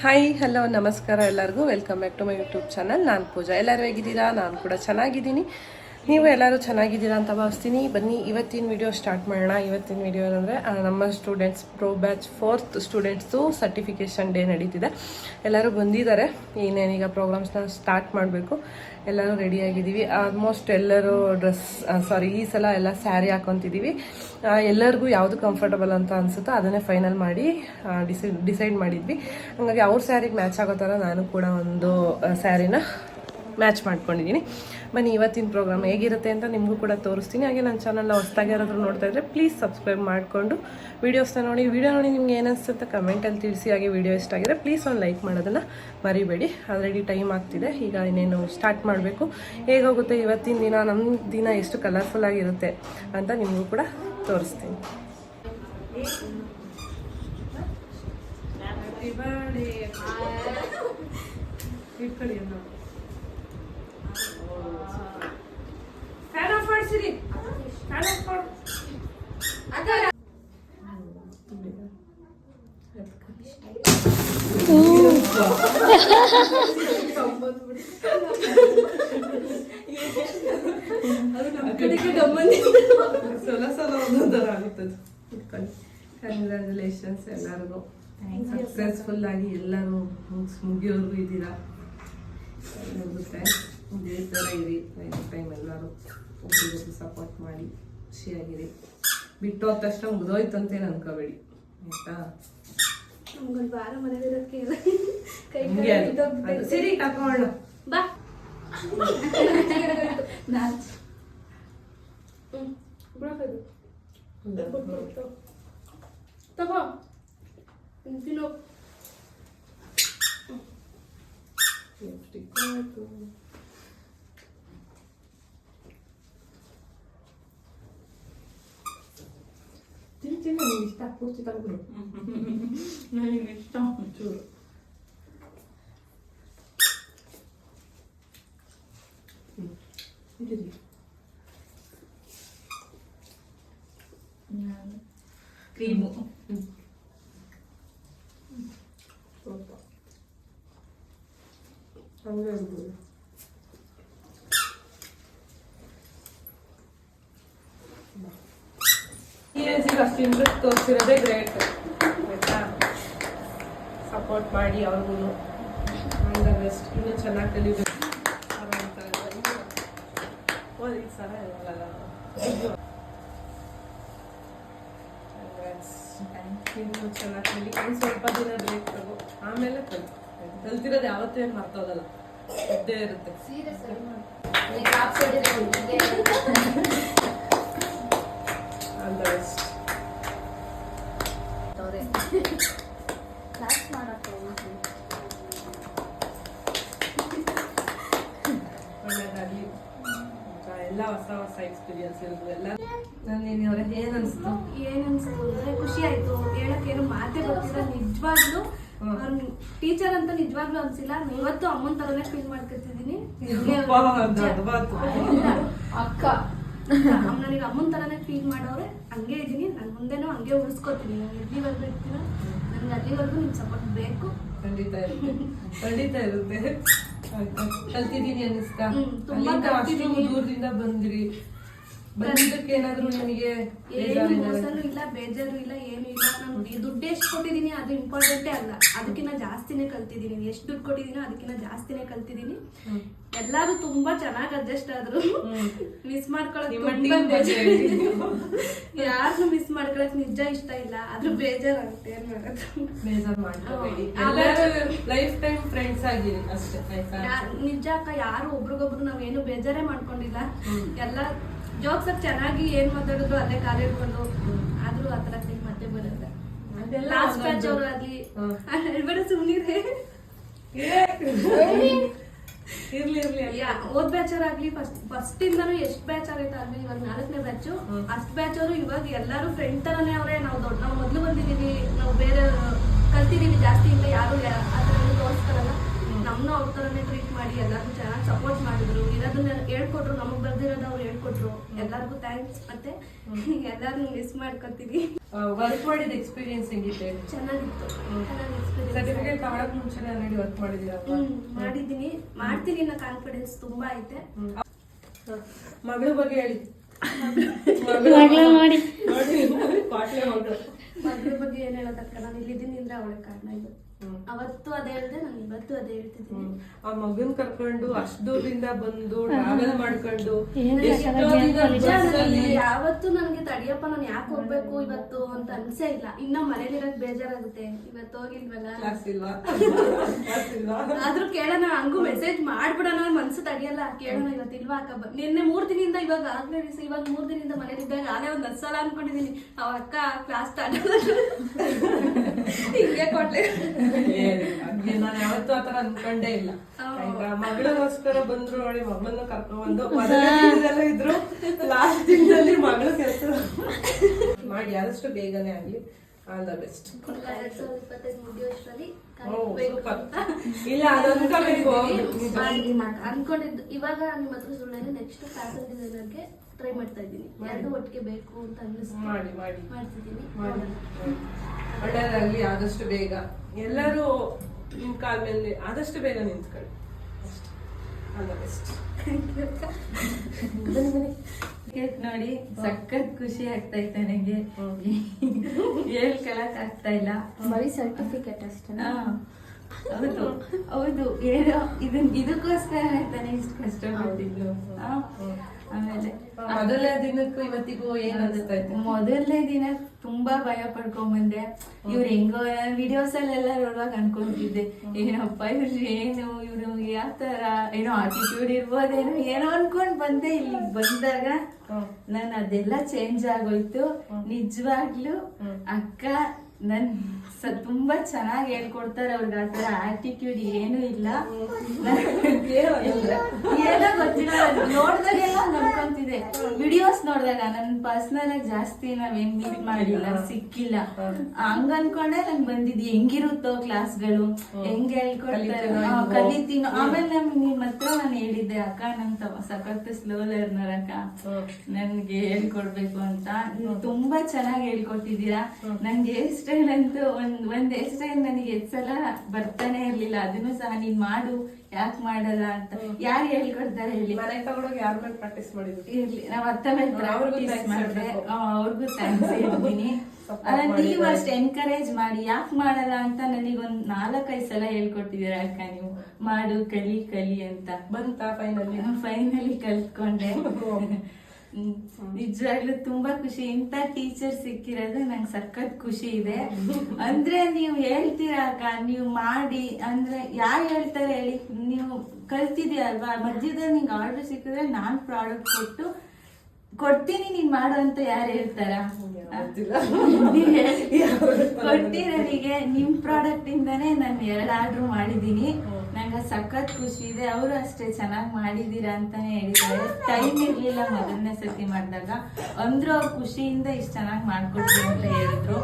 Hi hello ನಮಸ್ಕಾರ ಎಲ್ಲರಿಗೂ. Welcome back to my YouTube channel ನಾನು ಪೂಜಾ. ಎಲ್ಲರೂ ಹೇಗಿದ್ದೀರಾ? ನಾನು ಕೂಡ ಚೆನ್ನಾಗಿದ್ದೀನಿ. ನೀವು ಎಲ್ಲರೂ ಚೆನ್ನಾಗಿದ್ದೀರಾ ಅಂತ ಭಾವಿಸ್ತೀನಿ. ಬನ್ನಿ, ಇವತ್ತಿನ ವಿಡಿಯೋ ಸ್ಟಾರ್ಟ್ ಮಾಡೋಣ. ಇವತ್ತಿನ ವಿಡಿಯೋ ಅಂದರೆ ನಮ್ಮ students pro batch fourth students certification day ನಡೀತಿದೆ. ಎಲ್ಲರೂ ಬಂದಿದ್ದಾರೆ. ಇನ್ನೇನೀಗ ಪ್ರೋಗ್ರಾಮ್ಸ್ನ ಸ್ಟಾರ್ಟ್ ಮಾಡಬೇಕು. ಎಲ್ಲರೂ ರೆಡಿಯಾಗಿದ್ದೀವಿ ಆಲ್ಮೋಸ್ಟ್ ಎಲ್ಲರೂ ಡ್ರೆಸ್ ಸಾರಿ ಈ ಸಲ ಎಲ್ಲ ಸ್ಯಾರಿ ಹಾಕೊತಿದ್ದೀವಿ. ಎಲ್ಲರಿಗೂ ಯಾವುದು ಕಂಫರ್ಟಬಲ್ ಅಂತ ಅನಿಸುತ್ತೋ ಅದನ್ನೇ ಫೈನಲ್ ಮಾಡಿ ಡಿಸೈಡ್ ಡಿಸೈಡ್ ಮಾಡಿದ್ವಿ. ಹಾಗಾಗಿ ಅವ್ರ ಸ್ಯಾರಿಗೆ ಮ್ಯಾಚ್ ಆಗೋ ಥರ ನಾನು ಕೂಡ ಒಂದು ಸ್ಯಾರಿನ ಮ್ಯಾಚ್ ಮಾಡ್ಕೊಂಡಿದ್ದೀನಿ. ಬನ್ನಿ ಇವತ್ತಿನ ಪ್ರೋಗ್ರಾಮ್ ಹೇಗಿರುತ್ತೆ ಅಂತ ನಿಮಗೂ ಕೂಡ ತೋರಿಸ್ತೀನಿ. ಹಾಗೆ ನನ್ನ ಚಾನಲ್ನ ಹೊಸ್ದಾಗಿ ಯಾರಾದರೂ ನೋಡ್ತಾ ಇದ್ದರೆ ಪ್ಲೀಸ್ ಸಬ್ಸ್ಕ್ರೈಬ್ ಮಾಡಿಕೊಂಡು ವೀಡಿಯೋಸ್ನ ನೋಡಿ. ವೀಡಿಯೋ ನೋಡಿ ನಿಮ್ಗೆ ಏನಿಸುತ್ತೆ ಕಮೆಂಟಲ್ಲಿ ತಿಳಿಸಿ. ಹಾಗೆ ವಿಡಿಯೋ ಇಷ್ಟ ಆಗಿದ್ರೆ ಪ್ಲೀಸ್ ಒಂದು ಲೈಕ್ ಮಾಡೋದನ್ನು ಮರಿಬೇಡಿ. ಆಲ್ರೆಡಿ ಟೈಮ್ ಆಗ್ತಿದೆ. ಈಗ ಇನ್ನೇನು ಸ್ಟಾರ್ಟ್ ಮಾಡಬೇಕು. ಹೇಗೋಗುತ್ತೆ ಇವತ್ತಿನ ದಿನ? ನಮ್ಮ ದಿನ ಎಷ್ಟು ಕಲರ್ಫುಲ್ ಆಗಿರುತ್ತೆ ಅಂತ ನಿಮಗೂ ಕೂಡ ತೋರಿಸ್ತೀನಿ. ಇಟ್ಕೊಳ್ಳಿ ಸಲ ಸಲ ಒಂದೊಂದರ ಆಗುತ್ತದೆ ಕಂಗ್ರ್ಯಾಚುಲೇಷನ್ಸ್ ಎಲ್ಲರಿಗೂ. ಸಕ್ಸಸ್ಫುಲ್ ಆಗಿ ಎಲ್ಲರೂ ಮುಗಿಸ್ ಮುಗಿಯೋರ್ಗು ಇದ್ದೀರಾ? ಮುಗುತ್ತೆ ಇದೇ ಥರ ಇರಿ ಟೈಮ್ ಟೈಮ್ ಎಲ್ಲರೂ ಒಬ್ಬರಿಗೊಬ್ಬರು ಸಪೋರ್ಟ್ ಮಾಡಿ ಖುಷಿಯಾಗಿರಿ ಬಿಟ್ಟು ಹೋದ ತಕ್ಷಣ ಮುಗಿದೋಯ್ತು ಅಂತೇನು ಅನ್ಕೋಬೇಡಿ ಆಯ್ತಾ? ನಮ್ಗೊಂದು ವಾರ ಮನೇಲಿರೋದಕ್ಕೆ ಇಲ್ಲ. ಕೈ ಹಂಗೆ ಕಾಲು ಅದು. ಬಿದ್ದೋಗ್ಬಿಟ್ಟೈತೆ. ಅದು ಸರಿ ತಕೊಳ್ಳೋಣ ಬಾ ನಾನ್ ಹ್ಮ್ ಬಿಡೋಕದು ತಗೋ ಹ್ಮ್, ತಿನ್ನು ತಿನ್ ತಿನ್ನ ನಿಂಗೆ ಇಷ್ಟ ಪೂರ್ತಿ ತಗೊಂಡು ನನಗೆ ಇಷ್ಟ ಚೂರು ಹ್ಮ್. ಇದಿರಿ. ಕ್ರೀಮು ಹ್ಮ್. ಸ್ವಲ್ಪ ಹಂಗೆ ಇರ್ಬೋದು ಈ ಏಜಿಗೆ ಅಷ್ಟು ಇಂಟ್ರೆಸ್ಟ್ ತೋರಿಸಿರೋದೇ ಗ್ರೇಟ್ ಆಯ್ತಾ? ಸಪೋರ್ಟ್ ಮಾಡಿ ಅವ್ರಿಗೂ ಆಲ್ ದ ಬೆಸ್ಟ್ ಇನ್ನೂ ಚೆನ್ನಾಗಿ ಕಲಿಬೇಕು. ಇನ್ನೂ ಚೆನ್ನಾಗಿ ಕಲಿ. ಇನ್ನು ಸ್ವಲ್ಪ ದಿನ ಬ್ರೇಕ್ ತಗೋ. ಆಮೇಲೆ ಕಲಿ. ಕಲ್ತಿರೋದು ಯಾವತ್ತೂ ಏನು ಮರ್ತೋಗಲ್ಲ. ಇದ್ದೇ ಇರುತ್ತೆ. ಆಲ್ ದ ಬೆಸ್ಟ್ ಕ್ಲಾಸ್ ಮಾಡಕ್ಕೆ ಒಳ್ಳೇದಾಗ್ಲಿ. ಎಲ್ಲ ಹೊಸ ಹೊಸ ಎಕ್ಸ್ಪೀರಿಯನ್ಸ್ ಇರೋದು ಎಲ್ಲ. ನಾನು ಅವ್ರೆ ಏನ್ ಅನ್ಸ್ತು? ಏನ್ ಅನ್ಸ್ತು ಅಂದ್ರೆ ಖುಷಿ ಆಯ್ತು. ಹೇಳಕ್ಕೆ ಏನು ಮಾತೇ ಗೊತ್ತಿಲ್ಲ ನಿಜವಾಗ್ಲು ಟೀಚರ್ ಅಂತ ನಿಜವಾಗ್ಲೂ ಅನ್ಸಿಲ್ಲ. ನಾನ್ ಇವತ್ತು ಅಮ್ಮನ್ ತರನೇ ಫೀಲ್ ಮಾಡ್ಕೊತಿದ್ದೀನಿ. ಅಕ್ಕ. ನನಗೆ ಅಮ್ಮನ ತರನೇ ಫೀಲ್ ಮಾಡೋರೆ ಹಂಗೆ ಇದೀನಿ ನನ್ ಮುಂದೆನೂ ಹಂಗೆ ಉಳಿಸ್ಕೊತೀನಿ ನಾನು ಎಲ್ಲಿವರೆಗೂ ಇರ್ತೀನ ನನ್ಗೆ ಅಲ್ಲಿವರೆಗೂ ನಿಮ್ ಸಪೋರ್ಟ್ ಬೇಕು. ಖಂಡಿತ ಇರುತ್ತೆ. ಖಂಡಿತ ಇರುತ್ತೆ. ಕಲ್ತಿದ್ದೀನಿ ಅನ್ನಿಸ್ತಾ ತುಂಬಾ ಅಲ್ಲಿಂದ ಅಷ್ಟು ದೂರದಿಂದ ಬಂದ್ರಿ. ಬಂದಿದ್ದಕ್ಕೆ ಏನಾದ್ರು ನಿಮಗೆ ಏನು ಮೋಸನೂ ಇಲ್ಲ ಬೇಜಾರು ಇಲ್ಲ ಏನು ಇಲ್ಲ. ನಾನು ದುಡ್ಡು ಎಷ್ಟು ಕೊಟ್ಟಿದ್ದೀನಿ ಅದು ಇಂಪಾರ್ಟೆಂಟೇ ಅಲ್ಲ. ಅದಕ್ಕಿಂತ ಜಾಸ್ತಿನೇ ಕಲ್ತಿದ್ದೀನಿ. ಎಷ್ಟು ದುಡ್ಡು ಕೊಟ್ಟಿದ್ದೀನೋ ಅದಕ್ಕಿಂತ ಜಾಸ್ತಿನೇ ಕಲ್ತಿದ್ದೀನಿ. ಎಲ್ಲಾರು ತುಂಬಾ ಚೆನ್ನಾಗಿ ಅಡ್ಜಸ್ಟ್ ಆದ್ರು. ಮಿಸ್ ಮಾಡ್ಕೊಳಕ್ ಯಾರನ್ನು ಮಿಸ್ ಮಾಡ್ಕೊಳಕ್ ನಿಜ ಇಷ್ಟ ಇಲ್ಲ. ಆದ್ರೂ ಬೇಜಾರಾಗುತ್ತೆ ಏನ್ ಮಾಡೋದು? ಬೇಜಾರ್ ಮಾಡ್ಕೋಬೇಡಿ. ಲೈಫ್ ಟೈಮ್ ಫ್ರೆಂಡ್ಸ್ ಆಗಿರಿ ಅಷ್ಟೇ ನಿಜ ಅಕ್ಕ ಯಾರು ಒಬ್ರಿಗೊಬ್ರು ನಾವೇನು ಬೇಜಾರೇ ಮಾಡ್ಕೊಂಡಿಲ್ಲ. ಎಲ್ಲ ಜೋಕ್ಸ್ ಚೆನ್ನಾಗಿ ಏನ್ ಮಾತಾಡಿದ್ರು ಅದೇ ಕಾರ್ಯ ಬಂದು ಆದ್ರೂ ಆತರ ಫೀಲ್ ಮತ್ತೆ ಬರುತ್ತೆ. ಅದೆಲ್ಲ ಲಾಸ್ಟ್ ಬ್ಯಾಚ್ ಅವರು ಆಗ್ಲಿ. ಹೇಳ್ಬೇಡ ಸುಮ್ನಿರೆ. ಇರ್ಲಿ ಇರ್ಲಿ ಯಾ ಓದ್ ಬ್ಯಾಚ್ ಆಗ್ಲಿ ಫಸ್ಟ್ ಫಸ್ಟ್ ಇಂದಾನು ಎಷ್ಟ್ ಬ್ಯಾಚ್ ಆಗೈತೆ ಆಗ್ಲಿ ಇವಾಗ ನಾಲ್ಕನೇ ಬ್ಯಾಚ್. ಅಷ್ಟ್ ಬ್ಯಾಚ್ ಅವರು ಇವಾಗ ಎಲ್ಲಾರು ಫ್ರೆಂಡ್ ತರನೇ ಅವರೇ. ನಾವು ದೊಡ್ಡ ನಾವು ಮೊದ್ಲು ಬಂದಿದೀವಿ. ನಾವು ಬೇರೆ ಕಲ್ತಿದೀವಿ ಜಾಸ್ತಿ ಇಂದ ಯಾರು ಆತರ ತೋರಿಸ್ತಾರಲ್ಲ. ನಮ್ಮನ್ನ ಅವ್ರ ಥರನೇ ಟ್ರೀಟ್ ಮಾಡಿ ಎಲ್ಲರಿಗೂ ಚೆನ್ನಾಗಿ ಸಪೋರ್ಟ್ ಮಾಡಿದ್ರು. ಇರೋದನ್ನ ಹೇಳ್ಕೊಟ್ರು ನಮಗೆ ಬರ್ದಿರೋದು ಅವ್ರು ಹೇಳ್ಕೊಟ್ರು. ಎಲ್ಲರಿಗೂ ಥ್ಯಾಂಕ್ಸ್ ಮತ್ತೆ ಎಲ್ಲರನ್ನು ಮಿಸ್ ಮಾಡ್ಕೊತೀವಿ. ವರ್ಕ್ ಮಾಡಿದ ಎಕ್ಸ್ಪೀರಿಯನ್ಸ್ ಹೆಂಗಿದೆ ಚೆನ್ನಾಗಿತ್ತು. ಸರ್ಟಿಫಿಕೇಟ್ ತಗೊಳಕ್ ಮುಂಚೆ ನಾನು ವರ್ಕ್ ಮಾಡಿದೀರಪ್ಪ ಹ್ಮ್ ಮಾಡಿದ್ದೀನಿ. ಮಾಡ್ತೀನಿ ಅನ್ನೋ ಕಾನ್ಫಿಡೆನ್ಸ್ ತುಂಬಾ ಐತೆ. ಮಗಳ ಬಗ್ಗೆ ಹೇಳಿ. ಮಗಳ ನೋಡಿ ಬಗ್ಗೆ ಏನ್ ಹೇಳೋದಕ್ಕ ನಾನು ಇಲ್ಲಿದ್ದೀನಿ ಅಂದ್ರೆ ಅವಳ ಕಾರಣ ಇದು. ಅವತ್ತು ಅದೇ ಹೇಳ್ದೆ ನಾನು ಇವತ್ತು ಅದೇ ಹೇಳ್ತಿದ್ದೀನಿ. ಆ ಮಗನ್ ಕರ್ಕೊಂಡು ಅಷ್ಟು ದೂರದಿಂದ ಬಂದು ಟ್ರಾವೆಲ್ ಮಾಡ್ಕೊಂಡು ಯಾವತ್ತು ನನಗೆ ತಡಿಯಪ್ಪ ನಾನು ಯಾಕೆ ಹೋಗ್ಬೇಕು ಇವತ್ತು ಅಂತ ಅನ್ಸೇ ಇಲ್ಲ. ಇನ್ನ ಮನೇಲಿರೋದ್ ಬೇಜಾರಾಗುತ್ತೆ. ಇವತ್ತು ಹೋಗಿಲ್ವಲ್ಲ? ಆದ್ರೂ ಕೇಳೋಣ ಹಂಗೂ ಮೆಸೇಜ್ ಮಾಡ್ಬಿಡೋಣ ಮನ್ಸು ತಡಿಯಲ್ಲ. ಕೇಳೋಣ ಇವತ್ತು ಇಲ್ವಾ ಅಕ್ಕ? ನಿನ್ನೆ ಮೂರ್ ದಿನದಿಂದ ಇವಾಗ ಆಗ್ಲೇ ದಿವಸ ಇವಾಗ ಮೂರ್ ದಿನದಿಂದ ಮನೇಲಿದ್ದಾಗ ಆಲೇ ಒಂದ್ ಹತ್ತು ಸಲ ಅನ್ಕೊಂಡಿದೀನಿ. ಅವ ಅಕ್ಕ ಕ್ಲಾಸ್ ಸ್ಟಾರ್ಟ್ ಹಿಂಗೆ ಕೊಡ್ಲಿ ನಾನು ಯಾವತ್ತೂ ಆತರ ಅನ್ಕೊಂಡೇ ಇಲ್ಲ. ಮಗಳಿಗೋಸ್ಕರ ಬಂದ್ರು ನೋಡಿ ಮಗಳನ್ನ ಕರ್ಕೊಂಡ್ಬಂದು ದಿನದಲ್ಲೂ ಇದ್ರು ಲಾಸ್ಟ್ ದಿನದಲ್ಲಿ ಮಗಳ ಕೆಲಸ ಮಾಡಿ ಆದಷ್ಟು ಬೇಗನೆ ಆಗ್ಲಿ. ಆಲ್ ದ ಬೆಸ್ಟ್ ಇಲ್ಲ ಅದು ಅನ್ಕೋಬೇಕು ಅನ್ಕೊಂಡಿದ್ದು ಇವಾಗ ನಿಮ್ಮ ಹತ್ರ ಸುಳ್ಳು ನೆಕ್ಸ್ಟ್ ಫ್ಯಾಷನ್ ಡಿಸೈನರ್ಗೆ ಟ್ರೈ ಮಾಡ್ತಾ ಇದ್ದೀನಿ. ಎರಡು ಒಟ್ಟಿಗೆ ಬೇಕು ಅಂತ ಅನ್ನಿಸ್ತು. ಮಾಡಿ ಮಾಡಿ. ಮಾಡ್ತಿದ್ದೀನಿ. ಮಾಡಿ. ಒಳ್ಳೇದಾಗ್ಲಿ ಆದಷ್ಟು ಬೇಗ. ಎಲ್ಲರೂ ನಿಮ್ಮ ಕಾಲ ಮೇಲೆ ಆದಷ್ಟು ಬೇಗ ನಿಂತ್ಕೊಳ್ಳಿ. ಆಲ್ ದ ಬೆಸ್ಟ್ ಕ್ರಿಕೆಟ್ ನೋಡಿ ಸಖತ್ ಖುಷಿ ಆಗ್ತಾ ಇತ್ತು ನನಗೆ. ಹೇಳ್ಕೊಳಕ್ ಆಗ್ತಾ ಇಲ್ಲ. ಬರೀ ಸರ್ಟಿಫಿಕೇಟ್ ಅಷ್ಟೇ. ಹೌದು ಹೌದು. ಏನೋ ಇದನ್ ಇದಕ್ಕೋಸ್ಕರ ತಾನೇ ಇಷ್ಟು ಕಷ್ಟಪಟ್ಟಿದ್ದು. ಆಮೇಲೆ ಮೊದಲನೇ ದಿನಕ್ಕೂ ಇವತ್ತಿಗೂ ಏನ್ ಅನಿಸ್ತಾ ಇತ್ತು? ಮೊದಲನೇ ದಿನ ತುಂಬಾ ಭಯ ಪಡ್ಕೊಂಬಂದೆ ಇವ್ರು ಹೆಂಗೋ ವಿಡಿಯೋಸ್ ಅಲ್ಲೆಲ್ಲ ನೋಡುವಾಗ ಅನ್ಕೊಂತಿದ್ದೆ. ಏನಪ್ಪ ಇವ್ರು ಏನು ಇವ್ರು ಯಾವ ತರ ಏನೋ ಆಟಿಟ್ಯೂಡ್ ಇರ್ಬೋದೇನೋ ಏನೋ ಅನ್ಕೊಂಡ್ ಬಂದೆ ಇಲ್ಲಿ ಬಂದಾಗ. ನಾನು ಅದೆಲ್ಲ ಚೇಂಜ್ ಆಗೋಯ್ತು. ನಿಜವಾಗ್ಲೂ ಅಕ್ಕ ನನ್ ಸ- ತುಂಬಾ ಚೆನ್ನಾಗಿ ಹೇಳ್ಕೊಡ್ತಾರೆ ಅವ್ರಿಗೆ ಆ ತರ ಆಟಿಟ್ಯೂಡ್ ಏನು ಇಲ್ಲ. ಏನೋ ಗೊತ್ತಿಲ್ಲ ನೋಡ್ದಾಗೆಲ್ಲ ನೋಡ್ಕೊಂತಿದೆ ವಿಡಿಯೋಸ್ ನೋಡಿದಾಗ ನನ್ ಪರ್ಸನಲ್ ಆಗಿ ಜಾಸ್ತಿ ನಾವೇನ್ ಮೀಟ್ ಮಾಡಿಲ್ಲ ಸಿಕ್ಕಿಲ್ಲ. ಹಂಗ ಅನ್ಕೊಂಡೆ ನಂಗೆ ಬಂದಿದ್ ಹೆಂಗಿರುತ್ತೋ ಕ್ಲಾಸ್ಗಳು ಹೆಂಗ್ ಹೇಳ್ಕೊಡ್ತಾರೆ ಕಲಿತೀನಿ ಆಮೇಲೆ ನಮ್ಗೆ ನಿಮ್ ಹತ್ರ ನಾನು ಹೇಳಿದ್ದೆ ಅಕ್ಕ ನನ್ ಸಖತ್ ಸ್ಲೋ ಲರ್ನರ್ ಅಕ್ಕ. ನನ್ಗೆ ಹೇಳ್ಕೊಡ್ಬೇಕು ಅಂತ. ನೀವು ತುಂಬಾ ಚೆನ್ನಾಗಿ ಹೇಳ್ಕೊಟ್ಟಿದ್ದೀರಾ. ನಂಗೆ ಹೇರ್ ಸ್ಟೈಲ್ ಅಂತೂ ಒಂದ್ ಒಂದ್ ಸ್ಟೈಲ್ ನನಗೆ ಎಷ್ಟ್ ಸಲ ಬರ್ತಾನೆ ಇರ್ಲಿಲ್ಲ. ಅದನ್ನು ಸಹ ನೀನ್ ಮಾಡು. ಯಾಕೆ ಮಾಡಲ್ಲ ಅಂತ. ಯಾರು ಹೇಳ್ಕೊಡ್ತಾರೆ ಹೇಳಿ? ಮನೆ ತಗೊಂಡೋಗಿ ಯಾರ ಮೇಲೆ ಪ್ರಾಕ್ಟೀಸ್ ಮಾಡಿದ್ರು ಇರ್ಲಿ. ನಾವ್ ಅರ್ಥ ಮೇಲೆ thanks ಮಾಡಿದ್ರೆ ಅವ್ರಿಗೂ ಥ್ಯಾಂಕ್ಸ್ ಹೇಳ್ತೀನಿ. ನೀವು. ಅಷ್ಟು ಎನ್ಕರೇಜ್ ಮಾಡಿ. ಯಾಕೆ ಮಾಡಲ್ಲ ಅಂತ ನನಗೊಂದ್ ನಾಲ್ಕೈದು ಸಲ ಹೇಳ್ಕೊಟ್ಟಿದ್ದೀರಾ ಅಕ್ಕ ನೀವು. ಮಾಡು ಕಲಿ ಕಲಿ ಅಂತ. ಬಂತ ಫೈನಲಿ ಫೈನಲಿ ಕಲ್ತ್ಕೊಂಡೆ. ನಿಜವಾಗ್ಲೂ ತುಂಬಾ ಖುಷಿ. ಇಂಥ ಟೀಚರ್ ಸಿಕ್ಕಿರೋದು ನಂಗೆ ಸಖತ್ ಖುಷಿ ಇದೆ. ಅಂದ್ರೆ ನೀವು ಹೇಳ್ತೀರಾ ಅಕ್ಕ ನೀವು ಮಾಡಿ ಅಂದ್ರೆ ಯಾರು ಹೇಳ್ತಾರೆ ಹೇಳಿ? ನೀವು ಕಲ್ತಿದ್ಯಾ ಅಲ್ವಾ? ಮಧ್ಯದಲ್ಲಿ ನಿಂಗೆ ಆರ್ಡರ್ ಸಿಕ್ಕಿದ್ರೆ ನಾನ್ ಪ್ರಾಡಕ್ಟ್ ಕೊಟ್ಟು ಕೊಡ್ತೀನಿ ನೀನ್ ಮಾಡು ಅಂತ ಯಾರು ಹೇಳ್ತಾರ? ಕೊಟ್ಟಿರೋರಿಗೆ ನಿಮ್ ಪ್ರಾಡಕ್ಟ್ ಇಂದಾನೇ ನಾನು ಎರಡು ಆರ್ಡರ್ ಮಾಡಿದೀನಿ ನಂಗೆ ಸಖತ್ ಖುಷಿ ಇದೆ. ಅವರು ಅಷ್ಟೇ ಚೆನ್ನಾಗಿ ಮಾಡಿದ್ದೀರಾ ಅಂತಾನೆ ಹೇಳಿದ್ದಾರೆ. ಟೈಮ್ ಇರಲಿಲ್ಲ ಮೊದಲನೇ ಸತಿ ಮಾಡಿದಾಗ. ಅಂದ್ರೂ ಅವ್ರ ಖುಷಿಯಿಂದ ಇಷ್ಟು ಚೆನ್ನಾಗಿ ಮಾಡ್ಕೊಡ್ತೀವಿ ಅಂತ ಹೇಳಿದ್ರು.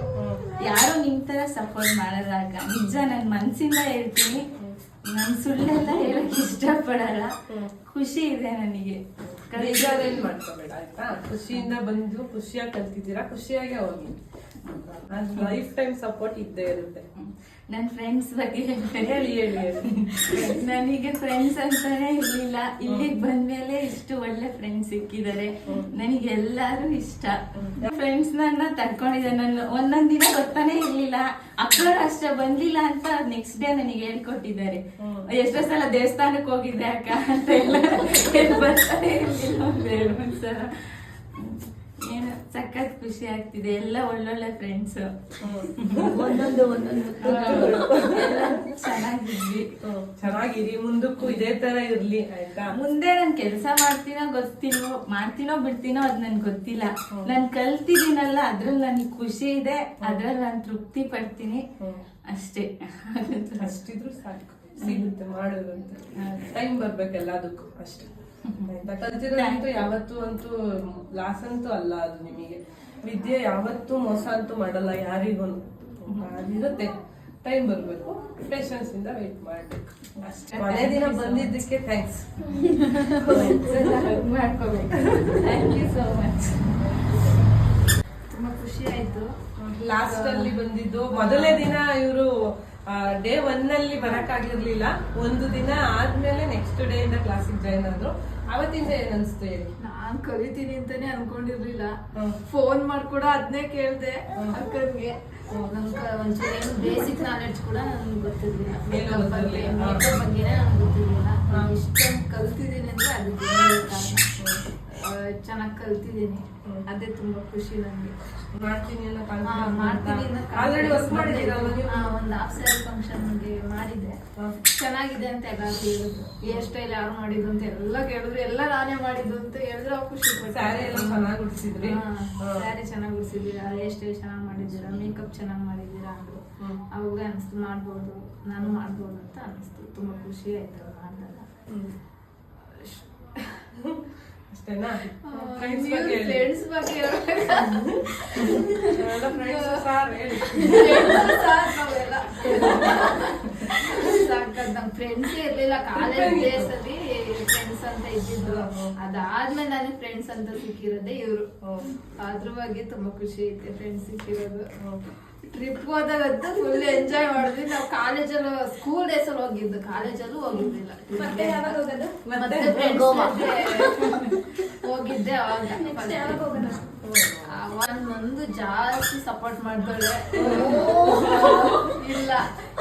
ಯಾರು ನಿಮ್ ತರ ಸಪೋರ್ಟ್ ಮಾಡಲ್ಲ ನಿಜ ನನ್ ಮನ್ಸಿಂದ ಹೇಳ್ತೀನಿ. ನನ್ ಸುಳ್ಳೆಲ್ಲ ಹೇಳಕ್ ಇಷ್ಟಪಡಲ್ಲ. ಖುಷಿ ಇದೆ ನನಗೆ. ಮಾಡ್ಕೋಬೇಡ, ಆಯ್ತಾ? ಖುಷಿಯಿಂದ ಬಂದು ಖುಷಿಯಾಗಿ ಕಲ್ತಿದ್ದೀರಾ? ಖುಷಿಯಾಗಿ ಹೋಗಿ. ಲೈಫ್ ಟೈಮ್ ಸಪೋರ್ಟ್ ಇದ್ದೇ ಇರುತ್ತೆ. ನನ್ನ ಫ್ರೆಂಡ್ಸ್ ಬಗ್ಗೆ ಹೇಳಿ ಹೇಳಿ ನನಗೆ ಫ್ರೆಂಡ್ಸ್ ಅಂತಾನೆ ಇರ್ಲಿಲ್ಲ. ಇಲ್ಲಿಗೆ ಬಂದ್ಮೇಲೆ ಇಷ್ಟು ಒಳ್ಳೆ ಫ್ರೆಂಡ್ಸ್ ಸಿಕ್ಕಿದ್ದಾರೆ. ನನಗೆ ಎಲ್ಲಾರು ಇಷ್ಟ. ಫ್ರೆಂಡ್ಸ್ ನನ್ನ ತಡ್ಕೊಂಡಿದ್ದೆ ನಾನು ಒಂದೊಂದ್ ದಿನ ಗೊತ್ತಾನೆ ಇರ್ಲಿಲ್ಲ. ಅಕ್ಕರು ಅಷ್ಟೇ ಬಂದಿಲ್ಲ ಅಂತ ನೆಕ್ಸ್ಟ್ ಡೇ ನನಗೆ ಹೇಳ್ಕೊಟ್ಟಿದ್ದಾರೆ. ಎಷ್ಟೋ ಸಲ ದೇವಸ್ಥಾನಕ್ಕೆ ಹೋಗಿದ್ದೆ ಅಕ್ಕ ಅಂತ ಎಲ್ಲ ಬರ್ತಾನೆ ಇರ್ಲಿಲ್ಲ ಒಂದ್ ಎರಡು ಮೂರ್ ಸಲ ಏನು? ಸಖತ್ ಖುಷಿ ಆಗ್ತಿದೆ ಎಲ್ಲ ಒಳ್ಳೊಳ್ಳೆ ಫ್ರೆಂಡ್ಸ್ ಒಂದೊಂದು ಒಂದೊಂದು ಎಲ್ಲ ಚೆನ್ನಾಗಿದ್ವಿ. ಚೆನ್ನಾಗಿರಿ ಮುಂದಕ್ಕೂ ಇದೇ ತರ ಇರ್ಲಿ ಆಯ್ತಾ? ಮುಂದೆ ನಾನ್ ಕೆಲಸ ಮಾಡ್ತೀನೋ ಗೊತ್ತಿನೋ ಮಾಡ್ತೀನೋ ಬಿಡ್ತೀನೋ ಅದ್ ನನ್ಗೆ ಗೊತ್ತಿಲ್ಲ. ನಾನ್ ಕಲ್ತಿದೀನಲ್ಲ ಅದ್ರಲ್ಲಿ ನನಗೆ ಖುಷಿ ಇದೆ ಅದ್ರಲ್ಲಿ ನಾನು ತೃಪ್ತಿ ಪಡ್ತೀನಿ. ಅಷ್ಟೇ. ಅಷ್ಟಿದ್ರು ಸಾಕು. ಸಿಗುತ್ತೆ ಮಾಡೋದು ಅಂತ ಟೈಮ್ ಬರ್ಬೇಕಲ್ಲ ಎಲ್ಲದಕ್ಕೂ ಅಷ್ಟೇ. ಕಲ್ತಿರೋದಂತೂ ಯಾವತ್ತೂ ಅಂತೂ ಲಾಸ್ ಅಂತೂ ಅಲ್ಲ ಅದು ನಿಮಗೆ. ವಿದ್ಯೆ ಯಾವತ್ತೂ ಮೋಸ ಅಂತೂ ಮಾಡಲ್ಲ ಯಾರಿಗೂ ಅದಿರುತ್ತೆ. ಟೈಮ್ ಬರಬೇಕು ಪೇಷನ್ಸ್ ಇಂದ ವೇಟ್ ಮಾಡ್ಬೇಕು. ಅಷ್ಟೇ. ಮನೆ ದಿನ ಬಂದಿದ್ದಕ್ಕೆ ಥ್ಯಾಂಕ್ಸ್ ಮಾಡ್ಕೋಬೇಕು. ಥ್ಯಾಂಕ್ ಯು ಸೋ ಮಚ್ ತುಂಬಾ ಖುಷಿ ಆಯ್ತು. ಲಾಸ್ಟ್ ಅಲ್ಲಿ ಬಂದಿದ್ದು ಮೊದಲೇ ದಿನ ಇವರು ಡೇ ಒನ್ ಅಲ್ಲಿ ಬರಕ್ಕಾಗಿರ್ಲಿಲ್ಲ. ಒಂದು ದಿನ ಆದ್ಮೇಲೆ ನೆಕ್ಸ್ಟ್ ಡೇ ಇಂದ ಕ್ಲಾಸಿಗೆ ಜಾಯ್ನ್ ಆದ್ರು. ಅವತ್ತಿಂದ ಏನ್ ನಾನು ಹೇಳಿ? ನಾನ್ ಕಲಿತೀನಿ ಅಂತಾನೆ ಅನ್ಕೊಂಡಿರ್ಲಿಲ್ಲ. ಫೋನ್ ಮಾಡ್ಕೊಡ ಅದನ್ನೇ ಕೇಳ್ದೆ. ಅಕ್ಕನ್ಗೆ. ನಮ್ಗೆ ಒಂಚೂರು ಏನು ಬೇಸಿಕ್ ನಾಲೆಡ್ಜ್ ಕೂಡ ನನ್ಗೆ ಗೊತ್ತಿರ್ಲಿಲ್ಲ. ಮೇಕಪ್ ಬಗ್ಗೆ ನಾನು ಮೇಕಪ್ ಬಗ್ಗೆನೇ ನನ್ಗೆ ಗೊತ್ತಿರ್ಲಿಲ್ಲ. ಇಷ್ಟೊಂದು ಕಲ್ತಿದ್ದೀನಿ ಅಂದ್ರೆ ಅದಕ್ಕೆ. ಚೆನ್ನಾಗಿ ಕಲ್ತಿದ್ದೀನಿ. ಅದೇ ತುಂಬಾ ಖುಷಿ ನನಗೆ ಮಾಡ್ತೀನಿ ಅನ್ನೋ ಮಾಡ್ತೀನಿ ಅನ್ನೋ ಆಲ್ರೆಡಿ ವರ್ಕ್ ಮಾಡಿದ್ದೀರಲ್ಲ ನೀವು? ಒಂದು ಹಾಫ್ ಸ್ಯಾರಿ ಫಂಕ್ಷನ್ಗೆ ಮಾಡಿದ್ದೆ. ಹಾ. ಚೆನ್ನಾಗಿದೆ ಅಂತ ಎಲ್ಲ ಹೇಳಿದ್ರು. ಹೇರ್ ಸ್ಟೈಲ್ ಯಾರು ಮಾಡಿದ್ದು ಅಂತ ಎಲ್ಲ ಕೇಳಿದ್ರು. ಎಲ್ಲ ನಾನೇ ಮಾಡಿದ್ದು ಅಂತ ಹೇಳಿದ್ರು. ಅವ್ರು ಖುಷಿ ಸ್ಯಾರಿ ಎಲ್ಲ ಚೆನ್ನಾಗಿ ಉಡ್ಸಿದ್ರಿ? ಸ್ಯಾರಿ ಚೆನ್ನಾಗಿ ಉಡ್ಸಿದ್ದೀರಾ? ಹೇರ್ ಸ್ಟೈಲ್ ಚೆನ್ನಾಗಿ ಮಾಡಿದ್ದೀರಾ? ಮೇಕಪ್ ಚೆನ್ನಾಗಿ ಮಾಡಿದ್ದೀರಾ ಅಂದ್ರು. ಅವಾಗ ಅನಿಸ್ತು ಮಾಡ್ಬೋದು. ನಾನು ಮಾಡ್ಬೋದು ಅಂತ ಅನಿಸ್ತು. ತುಂಬಾ ಖುಷಿ ಆಯ್ತು ಮಾಡಿದಾಗ ಅಷ್ಟೇನಾ? ಫ್ರೆಂಡ್ಸ್ ಬಗ್ಗೆ ಫ್ರೆಂಡ್ಸ್ ಬಗ್ಗೆ ಎಲ್ಲ ಫ್ರೆಂಡ್ಸ್ ಸಾರ್ ಹೇಳಿ. ನಮ್ ಫ್ರೆಂಡ್ಸ್ ಇರ್ಲಿಲ್ಲ ಕಾಲೇಜ್ ಫ್ರೆಂಡ್ಸ್ ಅಂತ ಇದ್ದಿದ್ರು ಅದಾದ್ಮೇಲೆ ನನಗೆ ಫ್ರೆಂಡ್ಸ್ ಅಂತ ಸಿಕ್ಕಿರೋದೇ ಇವ್ರು. ಅದ್ರ ಬಗ್ಗೆ ತುಂಬಾ ಖುಷಿ ಐತೆ ಫ್ರೆಂಡ್ಸ್ ಸಿಕ್ಕಿರೋದು. ಟ್ರಿಪ್ ಹೋದಾಗ ಫುಲ್ ಎಂಜಾಯ್ ಮಾಡಿದ್ವಿ. ನಾವು ಕಾಲೇಜಲ್ಲಿ ಸ್ಕೂಲ್ ಡೇಸ್ ಅಲ್ಲಿ ಹೋಗಿದ್ದು. ಕಾಲೇಜಲ್ಲೂ ಹೋಗಿರ್ಲಿಲ್ಲ. ಮತ್ತೆ ಯಾವಾಗ ಹೋಗೋದು? ಮತ್ತೆ friends. ಜೊತೆ ಹೋಗಿದ್ದೆ ಅವಾಗ. ಒಂದು ಯಾವಾಗ ಹೋಗೋಣ ಅವಾಗ ನಂದು ಜಾಸ್ತಿ ಸಪೋರ್ಟ್ ಮಾಡ್ತಾಳೆ ಇಲ್ಲ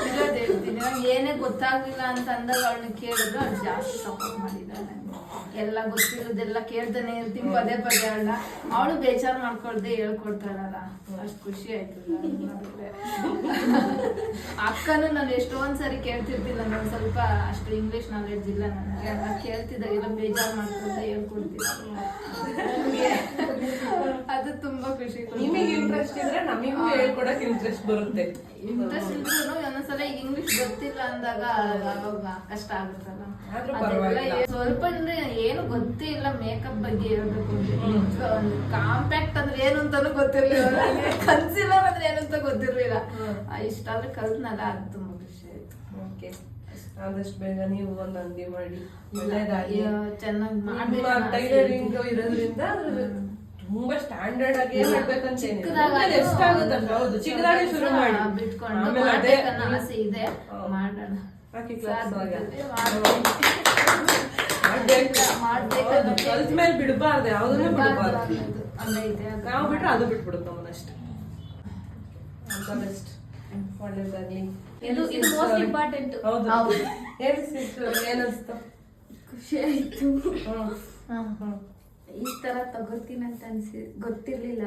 ಇಲ್ಲ ಹೇಳ್ತೀನಿ ಏನೇ ಗೊತ್ತಾಗ್ಲಿಲ್ಲ ಅಂತ ಅಂದಾಗ ಅವಳನ್ನ ಕೇಳಿದ್ರು ಅವ್ಳು ಜಾಸ್ತಿ ಸಪೋರ್ಟ್ ಮಾಡಿದ್ದಾರೆ. ಎಲ್ಲ ಗೊತ್ತಿರೋದೆಲ್ಲ ಕೇಳ್ತಾನೆ ಇರ್ತೀನಿ ಪದೇ ಪದೇ ಅಲ್ಲ. ಅವಳು ಬೇಜಾರ್ ಮಾಡ್ಕೊಳ್ದೆ ಹೇಳ್ಕೊಡ್ತಾಳಲ್ಲ ಅಷ್ಟು ಖುಷಿ ಆಯ್ತು ಅಕ್ಕನು ನಾನು ಎಷ್ಟೊಂದ್ ಸರಿ ಕೇಳ್ತಿರ್ತೀನಿ ನಾನು ಸ್ವಲ್ಪ ಅಷ್ಟು ಇಂಗ್ಲಿಷ್ ನಾಲೆಡ್ಜ್ ಇಲ್ಲ ನನಗೆ. ಅವಾಗ ಕೇಳ್ತಿದ್ದಾಗೆಲ್ಲ ಬೇಜಾರ್ ಮಾಡ್ಕೊಳ್ತಾ ಹೇಳ್ಕೊಡ್ತೀನಿ ಅದು ತುಂಬಾ ಖುಷಿ ನಿಮಗೆ ಇಂಟ್ರೆಸ್ಟ್ ಇದ್ರೆ ನಮಗೂ ಹೇಳ್ಕೊಡಕ್ ಇಂಟ್ರೆಸ್ಟ್ ಬರುತ್ತೆ. ಇಂಟ್ರೆಸ್ಟ್ ಇದ್ರು ಒಂದೊಂದ್ಸಲ ಈಗ ಇಂಗ್ಲಿಷ್ ಗೊತ್ತಿಲ್ಲ ಅಂದಾಗ ಅವಾಗ ಕಷ್ಟ ಆಗುತ್ತಲ್ಲ. ಸ್ವಲ್ಪ ಅಂದ್ರೆ ಏನು ಗೊತ್ತೇ ಇಲ್ಲ ಮೇಕಪ್ ಬಗ್ಗೆ ಹೇಳ್ಬೇಕು ಕಾಂಪ್ಯಾಕ್ಟ್ ಅಂದ್ರೆ ಏನು ಅಂತಾನು ಗೊತ್ತಿರ್ಲಿಲ್ಲ. ಕನ್ಸಿಲರ್ ಅಂದ್ರೆ ಏನು ಅಂತ ಗೊತ್ತಿರ್ಲಿಲ್ಲ. ಇಷ್ಟಾದ್ರೆ ಕಲ್ತ್ನಲ್ಲ ಅದು ತುಂಬಾ ಖುಷಿ ಆಯ್ತು. ಓಕೆ ಆದಷ್ಟು ಬೇಗ ನೀವು ಒಂದು ಅಂಗಡಿ ಮಾಡಿ ಒಳ್ಳೇದಾಗಿ. ಚೆನ್ನಾಗಿ ಟೈಲರಿಂಗ್ ಇರೋದ್ರಿಂದ ತುಂಬಾ ಸ್ಟ್ಯಾಂಡರ್ಡ್ ಆಗಿ ಮಾಡ್ಬೇಕಂತ ಚಿಕ್ಕದಾಗಿ ಎಷ್ಟಾಗುತ್ತೆ ಹೌದು ಚಿಕ್ಕದಾಗಿ ಶುರು ಮಾಡಿ. ಬಿಟ್ಕೊಂಡು ಆಮೇಲೆ ಅದೇ ಆಸೆ ಇದೆ. ಮಾಡೋಣ. ಹಾಕಿ class ಕಲ್ತ್ ಮೇಲೆ ಬಿಡಬಾರ್ದು ಯಾವ್ದನ್ನೂ ಬಿಡಬಾರ್ದು ಹಂಗೈತೆ ಅದು. ನಾವು ಬಿಟ್ರೆ ಅದು ಬಿಟ್ಬಿಡುತ್ತೆ ಅವನಷ್ಟು. ಬೆಸ್ಟ್ ಒಳ್ಳೇದಾಗ್ಲಿ. ಇದು ಇದು ಮೋಸ್ಟ್ ಇಂಪಾರ್ಟೆಂಟ್ ಹೌದು. ಹೌದು. ಹೇಳಿ ಸಿಸ್ಟರ್ ಏನನ್ಸ್ತು ಖುಷಿ ಆಯ್ತು. ಹ್ಮ್. ಹ್ಮ್. ಈ ತರ ತಗೋತೀನಿ ಅಂತ ಅನ್ಸಿ ಗೊತ್ತಿರ್ಲಿಲ್ಲ.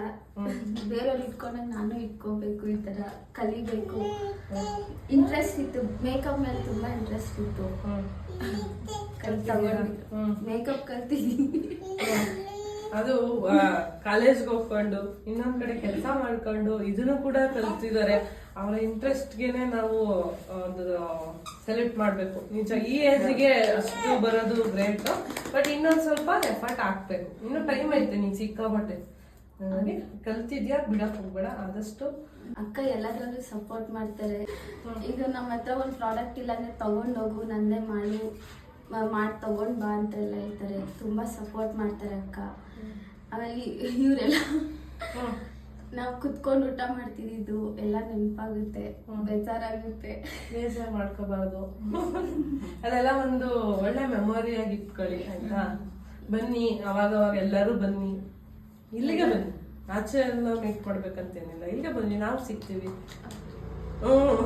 ಬೇರೆಯವ್ರು ಇಟ್ಕೊಂಡಾಗ ನಾನು ಇಟ್ಕೋಬೇಕು ಈ ತರ ಕಲಿಬೇಕು. ಇಂಟ್ರೆಸ್ಟ್ ಇತ್ತು. ಮೇಕಪ್ ಮೇಲೆ ತುಂಬಾ ಇಂಟ್ರೆಸ್ಟ್ ಇತ್ತು. ಮೇಕಪ್ ಕಲ್ತಿದ್ದೀನಿ. ಅದು ಕಾಲೇಜ್ಗೆ ಹೋಗ್ಕೊಂಡು ಇನ್ನೊಂದ್ ಕಡೆ ಕೆಲಸ ಮಾಡ್ಕೊಂಡು ಇದನ್ನು ಕೂಡ ಕಲ್ತಿದ್ದಾರೆ. ಅವರ ಇಂಟ್ರೆಸ್ಟ್ಗೆನೆ ನಾವು ಒಂದು ಸೆಲೆಕ್ಟ್ ಮಾಡಬೇಕು. ನಿಜ ಈ ಏಜ್ಗೆ ಅಷ್ಟು ಬರೋದು ಗ್ರೇಟ್ ಬಟ್ ಇನ್ನೊಂದು ಸ್ವಲ್ಪ ಎಫರ್ಟ್ ಹಾಕ್ಬೇಕು. ಇನ್ನು ಟೈಮ್ ಐತೆ ನೀನು ಸಿಕ್ಕಾಬಟ್ಟೆ ಹಾಗಾಗಿ ಕಲ್ತಿದ್ಯಾ? ಬಿಡಕ್ ಹೋಗ್ಬೇಡ. ಆದಷ್ಟು ಅಕ್ಕ ಎಲ್ಲದರಲ್ಲೂ ಸಪೋರ್ಟ್ ಮಾಡ್ತಾರೆ. ಈಗ ನಮ್ಮ ಹತ್ರ ಒಂದು ಪ್ರಾಡಕ್ಟ್ ಇಲ್ಲ ಅಂದ್ರೆ ತಗೊಂಡೋಗು ನಂದೇ ಮಾಡು ಮಾಡಿ ತಗೊಂಡ್ ಬಾ ಅಂತ ಎಲ್ಲ ಹೇಳ್ತಾರೆ. ತುಂಬಾ ಸಪೋರ್ಟ್ ಮಾಡ್ತಾರೆ ಅಕ್ಕ. ಆಮೇಲೆ ಇವರೆಲ್ಲ. ನಾವು ಕುತ್ಕೊಂಡು ಊಟ ಮಾಡ್ತೀವಿ ಇದು. ಎಲ್ಲ ನೆನಪಾಗುತ್ತೆ. ಬೇಜಾರಾಗುತ್ತೆ. ಬೇಜಾರು ಮಾಡ್ಕೋಬಾರ್ದು. ಅದೆಲ್ಲ ಒಂದು ಒಳ್ಳೆ ಮೆಮೊರಿ ಆಗಿ ಇಟ್ಕೊಳ್ಳಿ ಆಯ್ತಾ? ಬನ್ನಿ ಅವಾಗ ಅವಾಗ ಎಲ್ಲರೂ ಬನ್ನಿ. ಇಲ್ಲಿಗೆ ಬನ್ನಿ. ಆಚೆ ಎಲ್ಲ ಮೀಟ್ ಮಾಡ್ಬೇಕಂತೇನಿಲ್ಲ. ಇಲ್ಲಿಗೆ ಬನ್ನಿ ನಾವು ಸಿಗ್ತೀವಿ. ಹ್ಮ್.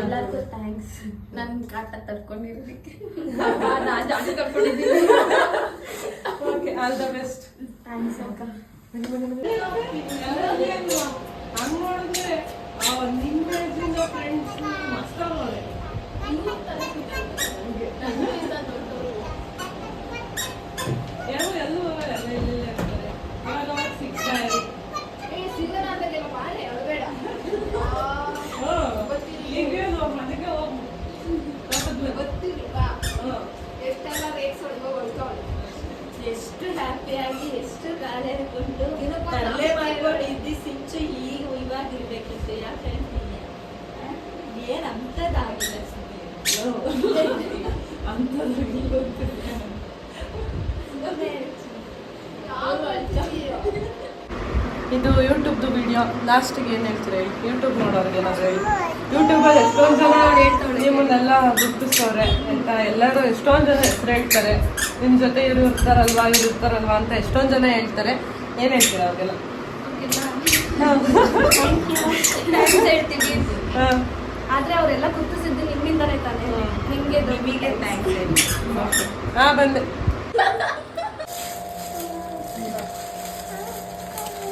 ಎಲ್ಲರಿಗೂ ಥ್ಯಾಂಕ್ಸ್ ನನ್ ಕಾಟ ತರ್ಕೊಂಡಿರ್ಲಿಕ್ಕೆ. ನಾನು okay all the best thanks ಅಕ್ಕ. ನಿಮ್ಮ ಫ್ರೆಂಡ್ಸ್ ಮಸ್ತ್ ಅವ್ರೆ. ಯಾರು ಎಲ್ಲೂ ಹೋಗಲ್ಲ, ಎಲ್ಲ ಇಲ್ಲೇ ಇರ್ತಾರೆ. ಅವಾಗ ಅವಾಗ ಸಿಗ್ತಾ ಇರಿ. ಹ್ಮ್. ಈಗೇನು ಮನೆಗೆ ಹೋಗು. ಹ್ಮ್. ಎಷ್ಟು ಹ್ಯಾಪಿಯಾಗಿ ಎಷ್ಟು ಗಾಳಿ ಹಾಕೊಂಡು ತರಲೆ ಮಾಡ್ಕೊಂಡು ಇದ್ದಿ ಸಿಂಚು ಈಗ ಇವಾಗ ಇರ್ಬೇಕಿತ್ತು ಯಾಕೆ ಹೇಳ್ತೀನಿ ಇದು ಯೂಟ್ಯೂಬ್ದು ವಿಡಿಯೋ ಲಾಸ್ಟಿಗೆ ಏನು ಹೇಳ್ತೀರಾ? ಹೇಳಿ ಯೂಟ್ಯೂಬ್ ನೋಡೋರಿಗೆ ಏನಾದ್ರು ಹೇಳಿ. ಯೂಟ್ಯೂಬಲ್ಲಿ ಎಷ್ಟೊಂದು ಜನ ನಿಮ್ಮನ್ನೆಲ್ಲ ಗುರುತಿಸೋರೆ ಅಂತ ಎಲ್ಲರೂ ಎಷ್ಟೊಂದು ಜನ ಹೆಸರು ಹೇಳ್ತಾರೆ. ನಿಮ್ಮ ಜೊತೆ ಇವರು ಇರ್ತಾರಲ್ವಾ ಇವ್ರು ಇರ್ತಾರಲ್ವಾ ಅಂತ ಎಷ್ಟೊಂದು ಜನ ಹೇಳ್ತಾರೆ. ಏನು ಹೇಳ್ತೀರ ಅವ್ರಿಗೆಲ್ಲ? ಹೇಳ್ತೀವಿ ಹಾಂ. ಆದ್ರೆ ಅವರೆಲ್ಲ ಗುರುತಿಸಿದ್ದು ನಿಮ್ಮಿಂದನೇ ತಾನೇ. ನಿಮಗೆ ನಿಮಗೆ ಥ್ಯಾಂಕ್ಸ್ ಹಾಂ ಬಂದೆ.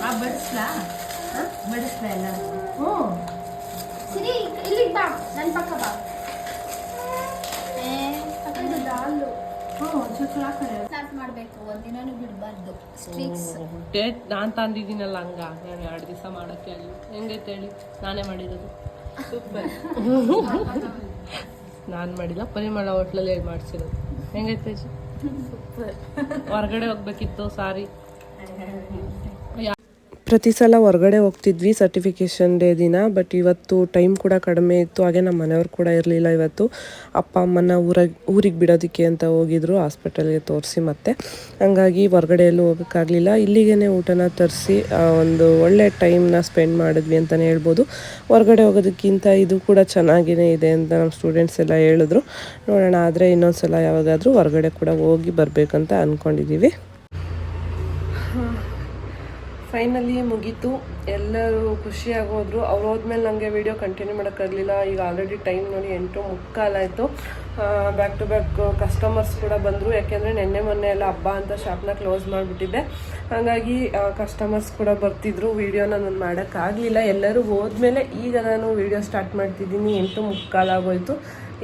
ಆ ಬಡಿಸ್ಲಾ ಎಲ್ಲ ಹ್ಞೂ. ಸರಿ ಇಲ್ಲಿಗೆ ಬಾ ನನ್ನ ಪಕ್ಕ ಬಾ. ಇದು ದಾಲು ಸ್ಟಾರ್ಟ್ ಮಾಡಬೇಕು ಬಿಡಬಾರ್ದು. ಸ್ಟ್ರೀಕ್ಸ್ ಡೇಟ್ ನಾನು ತಂದಿದ್ದೀನಲ್ಲ ಹಂಗ. ನಾನು ಎರಡು ದಿವಸ ಮಾಡೋಕ್ಕೆ ಅಲ್ಲಿ. ಹೆಂಗೈತೆ ಹೇಳಿ? ನಾನೇ ಮಾಡಿರೋದು. ಸೂಪರ್. ನಾನು ಮಾಡಿಲ್ಲ ಪರಿಮಳ ಹೋಟ್ಲಲ್ಲಿ ಮಾಡಿಸಿರೋದು. ಹೆಂಗೈತೆ ಸೂಪರ್. ಹೊರಗಡೆ ಹೋಗ್ಬೇಕಿತ್ತು ಸಾರಿ. ಪ್ರತಿ ಸಲ ಹೊರಗಡೆ ಹೋಗ್ತಿದ್ವಿ ಸರ್ಟಿಫಿಕೇಷನ್ ಡೇ ದಿನ ಬಟ್ ಇವತ್ತು ಟೈಮ್ ಕೂಡ ಕಡಿಮೆ ಇತ್ತು. ಹಾಗೆ ನಮ್ಮ ಮನೆಯವ್ರು ಕೂಡ ಇರಲಿಲ್ಲ ಇವತ್ತು. ಅಪ್ಪ, ಅಮ್ಮನ ಊರಾಗ ಊರಿಗೆ ಬಿಡೋದಕ್ಕೆ ಅಂತ ಹೋಗಿದ್ರು ಹಾಸ್ಪಿಟಲ್ಗೆ ತೋರಿಸಿ ಮತ್ತೆ. ಹಂಗಾಗಿ ಹೊರಗಡೆ ಎಲ್ಲೂ ಹೋಗೋಕ್ಕಾಗಲಿಲ್ಲ. ಇಲ್ಲಿಗೇ ಊಟನ ತರಿಸಿ ಒಂದು ಒಳ್ಳೆ ಟೈಮ್ನ ಸ್ಪೆಂಡ್ ಮಾಡಿದ್ವಿ ಅಂತಲೇ ಹೇಳ್ಬೋದು. ಹೊರಗಡೆ ಹೋಗೋದಕ್ಕಿಂತ ಇದು ಕೂಡ ಚೆನ್ನಾಗಿನೇ ಇದೆ ಅಂತ ನಮ್ಮ ಸ್ಟೂಡೆಂಟ್ಸ್ ಎಲ್ಲ ಹೇಳಿದ್ರು. ನೋಡೋಣ, ಆದರೆ ಇನ್ನೊಂದು ಸಲ ಯಾವಾಗಾದರೂ ಹೊರಗಡೆ ಕೂಡ ಹೋಗಿ ಬರಬೇಕಂತ ಅಂದ್ಕೊಂಡಿದ್ದೀವಿ ಫೈನಲಿ ಮುಗೀತು. ಎಲ್ಲರೂ ಖುಷಿಯಾಗಿ ಹೋದರು ಅವ್ರು ಹೋದ್ಮೇಲೆ ನನಗೆ ವೀಡಿಯೋ ಕಂಟಿನ್ಯೂ ಮಾಡೋಕ್ಕಾಗಲಿಲ್ಲ ಈಗ ಆಲ್ರೆಡಿ ಟೈಮ್ ನೋಡಿ ಎಂಟು ಮುಕ್ಕಾಲಾಯಿತು ಬ್ಯಾಕ್ ಟು ಬ್ಯಾಕ್ ಕಸ್ಟಮರ್ಸ್ ಕೂಡ ಬಂದರು. ಯಾಕೆಂದರೆ ನಿನ್ನೆ ಮೊನ್ನೆ ಎಲ್ಲ ಹಬ್ಬ ಅಂತ ಶಾಪ್ನ ಕ್ಲೋಸ್ ಮಾಡಿಬಿಟ್ಟಿದ್ದೆ. ಹಾಗಾಗಿ ಕಸ್ಟಮರ್ಸ್ ಕೂಡ ಬರ್ತಿದ್ರು. ವೀಡಿಯೋನ ನಾನು ಮಾಡೋಕ್ಕಾಗಲಿಲ್ಲ ಎಲ್ಲರೂ ಹೋದ್ಮೇಲೆ ಈಗ ನಾನು ವೀಡಿಯೋ ಸ್ಟಾರ್ಟ್ ಮಾಡ್ತಿದ್ದೀನಿ. ಎಂಟು ಮುಕ್ಕಾಲಾಗೋಯ್ತು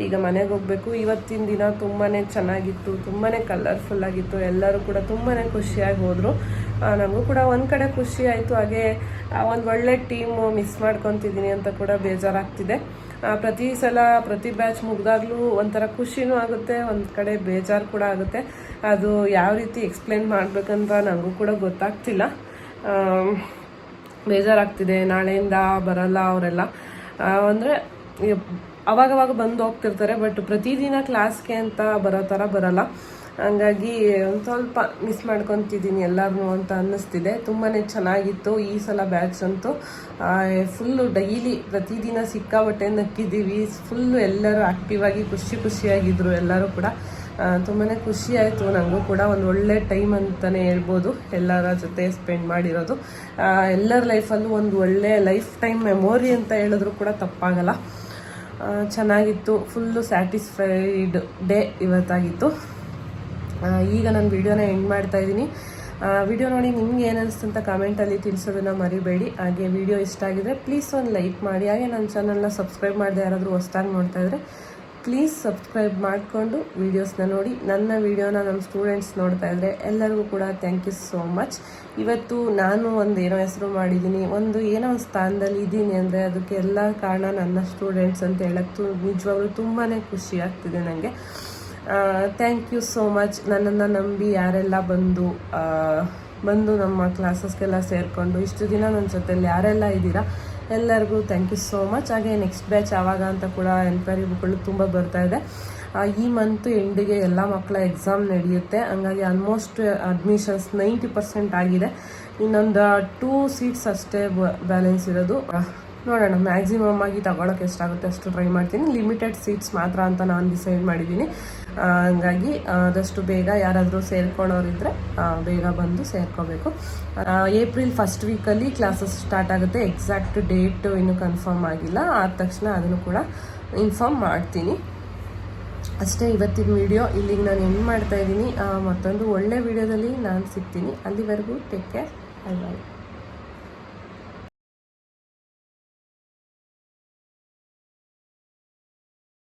ಈಗ ಮನೆಗೆ ಹೋಗಬೇಕು. ಇವತ್ತಿನ ದಿನ ತುಂಬಾ ಚೆನ್ನಾಗಿತ್ತು ತುಂಬಾ ಕಲರ್ಫುಲ್ ಆಗಿತ್ತು. ಎಲ್ಲರೂ ಕೂಡ ತುಂಬಾ ಖುಷಿಯಾಗಿ ಹೋದರು. ನನಗೂ ಕೂಡ ಒಂದು ಕಡೆ ಖುಷಿ ಆಯಿತು. ಹಾಗೆ ಒಂದು ಒಳ್ಳೆ ಟೀಮು ಮಿಸ್ ಮಾಡ್ಕೊತಿದ್ದೀನಿ ಅಂತ ಕೂಡ ಬೇಜಾರಾಗ್ತಿದೆ. ಪ್ರತಿ ಸಲ, ಪ್ರತಿ ಬ್ಯಾಚ್ ಮುಗ್ದಾಗಲೂ ಒಂಥರ ಖುಷಿನೂ ಆಗುತ್ತೆ, ಒಂದು ಕಡೆ ಬೇಜಾರು ಕೂಡ ಆಗುತ್ತೆ. ಅದು ಯಾವ ರೀತಿ ಎಕ್ಸ್ಪ್ಲೇನ್ ಮಾಡಬೇಕಂತ ನನಗೂ ಕೂಡ ಗೊತ್ತಾಗ್ತಿಲ್ಲ. ಬೇಜಾರಾಗ್ತಿದೆ. ನಾಳೆಯಿಂದ ಬರಲ್ಲ ಅವರೆಲ್ಲ. ಅಂದರೆ ಅವಾಗವಾಗ ಬಂದು ಹೋಗ್ತಿರ್ತಾರೆ ಬಟ್ ಪ್ರತಿದಿನ ಕ್ಲಾಸ್ಗೆ ಅಂತ ಬರೋ ಥರ ಬರಲ್ಲ. ಹಂಗಾಗಿ ಒಂದು ಸ್ವಲ್ಪ ಮಿಸ್ ಮಾಡ್ಕೊತಿದ್ದೀನಿ ಎಲ್ಲರೂ ಅಂತ ಅನ್ನಿಸ್ತಿದೆ. ತುಂಬಾ ಚೆನ್ನಾಗಿತ್ತು ಈ ಸಲ ಬ್ಯಾಚ್ ಅಂತೂ. ಫುಲ್ಲು ಡೈಲಿ ಪ್ರತಿದಿನ ಸಿಕ್ಕಾಬಟ್ಟೆ ನಕ್ಕಿದ್ದೀವಿ ಫುಲ್ಲು ಎಲ್ಲರೂ ಆ್ಯಕ್ಟಿವಾಗಿ ಖುಷಿ ಖುಷಿಯಾಗಿದ್ದರು ಎಲ್ಲರೂ ಕೂಡ. ತುಂಬಾ ಖುಷಿ ಆಯಿತು. ನನಗೂ ಕೂಡ ಒಂದು ಒಳ್ಳೆ ಟೈಮ್ ಅಂತಲೇ ಹೇಳ್ಬೋದು ಎಲ್ಲರ ಜೊತೆ ಸ್ಪೆಂಡ್ ಮಾಡಿರೋದು. ಎಲ್ಲರ ಲೈಫಲ್ಲೂ ಒಂದು ಒಳ್ಳೆ ಲೈಫ್ ಟೈಮ್ ಮೆಮೊರಿ ಅಂತ ಹೇಳಿದ್ರು ಕೂಡ ತಪ್ಪಾಗಲ್ಲ. ಚೆನ್ನಾಗಿತ್ತು. ಫುಲ್ಲು ಸ್ಯಾಟಿಸ್ಫೈಡ್ ಡೇ ಇವತ್ತಾಗಿತ್ತು. ಈಗ ನಾನು ವೀಡಿಯೋನ ಎಂಡ್ ಮಾಡ್ತಾ ಇದ್ದೀನಿ. ವಿಡಿಯೋ ನೋಡಿ ನಿಮ್ಗೆ ಏನು ಅನಿಸ್ತು ಅಂತ ಕಮೆಂಟಲ್ಲಿ ತಿಳಿಸೋದನ್ನು ಮರಿಬೇಡಿ. ಹಾಗೆ ವಿಡಿಯೋ ಇಷ್ಟ ಆಗಿದ್ರೆ ಪ್ಲೀಸ್ ಒಂದು ಲೈಕ್ ಮಾಡಿ. ಹಾಗೆ ನನ್ನ ಚಾನಲ್ನ ಸಬ್ಸ್ಕ್ರೈಬ್ ಮಾಡದೆ ಯಾರಾದರೂ ಹೊಸ್ದಾಗಿ ನೋಡ್ತಾ ಇದ್ರೆ ಪ್ಲೀಸ್ ಸಬ್ಸ್ಕ್ರೈಬ್ ಮಾಡಿಕೊಂಡು ವೀಡಿಯೋಸ್ನ ನೋಡಿ. ನನ್ನ ವೀಡಿಯೋನ ನಮ್ಮ ಸ್ಟೂಡೆಂಟ್ಸ್ ನೋಡ್ತಾ ಇದ್ದರೆ ಎಲ್ಲರಿಗೂ ಕೂಡ ಥ್ಯಾಂಕ್ ಯು ಸೋ ಮಚ್ ಇವತ್ತು ನಾನು ಒಂದು ಏನೋ ಹೆಸರು ಮಾಡಿದ್ದೀನಿ. ಒಂದು ಏನೋ ಒಂದು ಸ್ಥಾನದಲ್ಲಿ ಇದ್ದೀನಿ ಅಂದರೆ ಅದಕ್ಕೆ ಎಲ್ಲ ಕಾರಣ ನನ್ನ ಸ್ಟೂಡೆಂಟ್ಸ್ ಅಂತ ಹೇಳಕ್ಕೆ ನಿಜವಾಗ್ಲೂ ತುಂಬಾ ಖುಷಿ ಆಗ್ತಿದೆ ನನಗೆ ಥ್ಯಾಂಕ್ ಯು ಸೋ ಮಚ್ ನನ್ನನ್ನು ನಂಬಿ ಯಾರೆಲ್ಲ ಬಂದು ಬಂದು ನಮ್ಮ ಕ್ಲಾಸಸ್ಗೆಲ್ಲ ಸೇರಿಕೊಂಡು ಇಷ್ಟು ದಿನ ನನ್ನ ಜೊತೆಲಿ ಯಾರೆಲ್ಲ ಇದ್ದೀರಾ ಎಲ್ಲರಿಗೂ ಥ್ಯಾಂಕ್ ಯು ಸೋ ಮಚ್ ಹಾಗೆ ನೆಕ್ಸ್ಟ್ ಬ್ಯಾಚ್ ಯಾವಾಗ ಅಂತ ಕೂಡ ಎನ್ಕ್ವೈರಿಗಳು ತುಂಬ ಬರ್ತಾ ಇದೆ. ಈ ಮಂತ್ ಎಂಡಿಗೆ ಎಲ್ಲ ಮಕ್ಕಳ ಎಕ್ಸಾಮ್ ನಡೆಯುತ್ತೆ. ಹಂಗಾಗಿ ಆಲ್ಮೋಸ್ಟ್ ಅಡ್ಮಿಷನ್ಸ್ ನೈಂಟಿ ಪರ್ಸೆಂಟ್ ಆಗಿದೆ. ಇನ್ನೊಂದು ಟೂ ಸೀಟ್ಸ್ ಅಷ್ಟೇ ಬ್ಯಾಲೆನ್ಸ್ ಇರೋದು. ನೋಡೋಣ. ಮ್ಯಾಕ್ಸಿಮಮ್ ಆಗಿ ತಗೊಳಕ್ಕೆ ಎಷ್ಟಾಗುತ್ತೆ ಅಷ್ಟು ಟ್ರೈ ಮಾಡ್ತೀನಿ. ಲಿಮಿಟೆಡ್ ಸೀಟ್ಸ್ ಮಾತ್ರ ಅಂತ ನಾನು ಡಿಸೈಡ್ ಮಾಡಿದ್ದೀನಿ. ಹಂಗಾಗಿ ಆದಷ್ಟು ಬೇಗ ಯಾರಾದರೂ ಸೇರ್ಕೊಳ್ಳೋರಿದ್ರೆ ಆ, ಬೇಗ ಬಂದು ಸೇರ್ಕೋಬೇಕು. ಏಪ್ರಿಲ್ ಫಸ್ಟ್ ವೀಕಲ್ಲಿ ಕ್ಲಾಸಸ್ ಸ್ಟಾರ್ಟ್ ಆಗುತ್ತೆ. ಎಕ್ಸಾಕ್ಟ್ ಡೇಟ್ ಇನ್ನೂ ಕನ್ಫರ್ಮ್ ಆಗಿಲ್ಲ. ಆದ ತಕ್ಷಣ ಅದನ್ನು ಕೂಡ ಇನ್ಫಾರ್ಮ್ ಮಾಡ್ತೀನಿ. ಅಷ್ಟೇ ಇವತ್ತಿನ ವಿಡಿಯೋ ಇಲ್ಲಿಗೆ ನಾನು ಎಂಡ್ ಮಾಡ್ತಾ ಇದ್ದೀನಿ. ಮತ್ತೊಂದು ಒಳ್ಳೆ ವಿಡಿಯೋದಲ್ಲಿ ನಾನು ಸಿಗ್ತೀನಿ. ಅಲ್ಲಿವರೆಗೂ ಟೇಕ್ ಕೇರ್ ಬಾಯ್